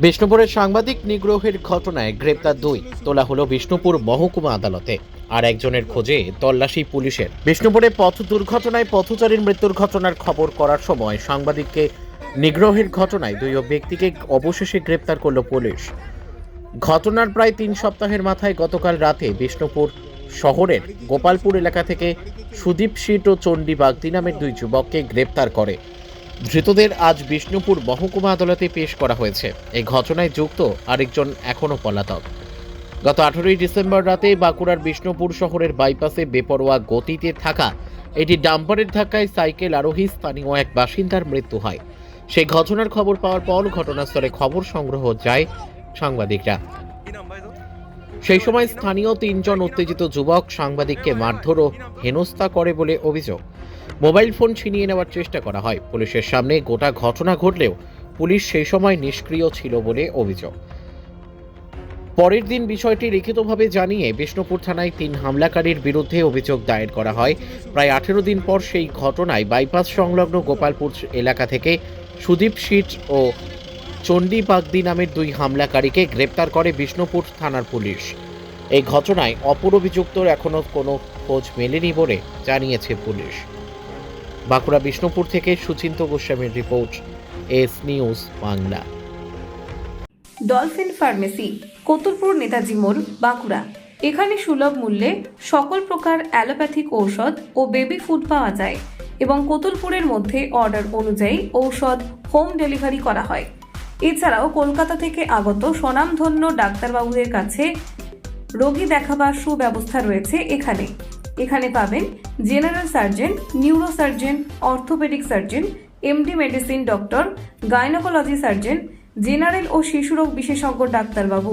বিষ্ণুপুরের সাংবাদিক নিগ্রহের ঘটনায় গ্রেপ্তার দুই। তোলা হলো বিষ্ণুপুর মহকুমা আদালতে। আর একজনের খোঁজে তল্লাশি পুলিশের। বিষ্ণুপুরে পথ দুর্ঘটনায় পথচারীর মৃত্যুর ঘটনার খবর করার সময় সাংবাদিককে নিগ্রহের ঘটনায় দুই ব্যক্তিকে অবশেষে গ্রেপ্তার করল পুলিশ। ঘটনার প্রায় তিন সপ্তাহের মাথায় গতকাল রাতে বিষ্ণুপুর শহরের গোপালপুর এলাকা থেকে সুদীপ শীট ও চণ্ডী বাগদি নামের দুই যুবককে গ্রেপ্তার করে। ধৃতদের আজ বিষ্ণুপুর মহকুমা আদালতে পেশ করা হয়েছে। এই ঘটনায় যুক্ত আরেকজন এখনও পলাতক। গত আঠেরোই ডিসেম্বর রাতে বাঁকুড়ার বিষ্ণুপুর শহরের বাইপাসে বেপরোয়া গতিতে থাকা এটি ডাম্পারের ধাক্কায় সাইকেল আরোহী স্থানীয় এক বাসিন্দার মৃত্যু হয়। সেই ঘটনার খবর পাওয়ার পর ঘটনাস্থলে খবর সংগ্রহ যায় সাংবাদিকরা। সেই সময় স্থানীয় তিনজন উত্তেজিত যুবক সাংবাদিককে মারধর ও হেনস্থা করে বলে অভিযোগ। মোবাইল ফোন ছিনিয়ে নেওয়ার চেষ্টা করা হয়। পুলিশের সামনে গোটা ঘটনা ঘটলেও পুলিশ সেই সময় নিষ্ক্রিয় ছিল বলে অভিযোগ। পরের দিন বিষয়টি লিখিতভাবে জানিয়ে বিষ্ণুপুর থানায় তিন হামলাকারীর বিরুদ্ধে অভিযোগ দায়ের করা হয়। প্রায় আঠেরো দিন পর সেই ঘটনায় বাইপাস সংলগ্ন গোপালপুর এলাকা থেকে সুদীপ শীট ও চণ্ডী বাগদি নামের দুই হামলাকারীকে গ্রেপ্তার করে বিষ্ণুপুর থানার পুলিশ। এই ঘটনায় অপর অভিযুক্তর এখনও কোনো খোঁজ মেলেনি বলে জানিয়েছে পুলিশ। বাঁকুড়া বিষ্ণুপুর থেকে সুচিন্ত গোস্বামীর report, S news Bangla. Dolphin pharmacy, Kotulpur Netaji মোড়, বাঁকুড়া। এখানে সুলভ মূল্যে সকল প্রকার অ্যালোপ্যাথিক ঔষধ ও বেবি ফুড পাওয়া যায় এবং কতুলপুরের মধ্যে অর্ডার অনুযায়ী ঔষধ হোম ডেলিভারি করা হয়। এছাড়াও কলকাতা থেকে আগত স্বনামধন্য ডাক্তারবাবুদের কাছে রোগী দেখাবার সুব্যবস্থা রয়েছে এখানে। এখানে পাবেন general surgeon neuro surgeon orthopaedic surgeon, MD medicine doctor, gynaecology surgeon, general ও শিশুরোগ বিশেষজ্ঞ ডাক্তারবাবু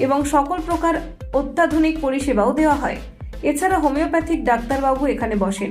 এবং সকল প্রকার অত্যাধুনিক পরিষেবাও দেওয়া হয়। এছাড়া হোমিওপ্যাথিক ডাক্তারবাবু এখানে বসেন।